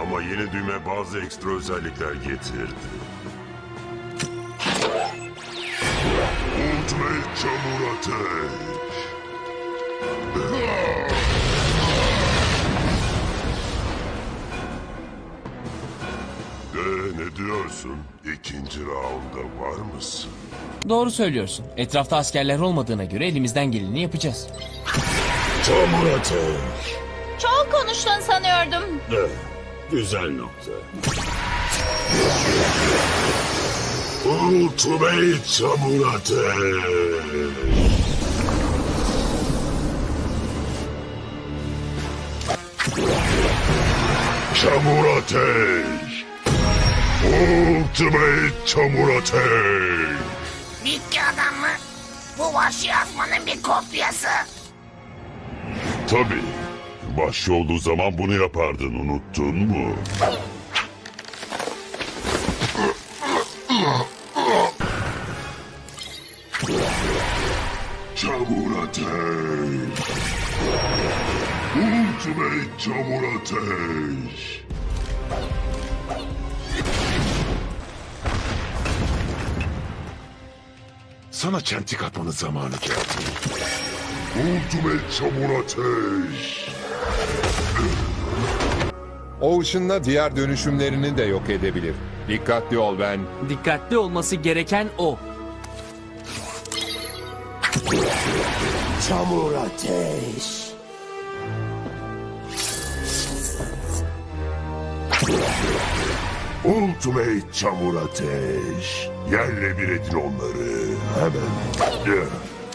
Ama yeni düğme bazı ekstra özellikler getirdi. Ultimate çamur ateş. Ee, ne diyorsun? İkinci raunda var mısın? Doğru söylüyorsun. Etrafta askerler olmadığına göre elimizden geleni yapacağız. Çamur ateş. Çok konuştun sanıyordum. Güzel nokta. Ultimate çamur ateş. Çamur ateş. Ultimate çamur ateş. Bitti adam mı? Bu vahşi asmanın bir kopyası. Tabii. Vahşi olduğu zaman bunu yapardın unuttun mu? Çamur ateş. Ultimate çamur ateş. Sana çentik atmanın zamanı geldi. Ultimate çamur ateş. O ışınla diğer dönüşümlerini de yok edebilir. Dikkatli ol ben. Dikkatli olması gereken o. Çamur ateş. Ultimate çamur ateş. Yerle bir edin onları. Hemen.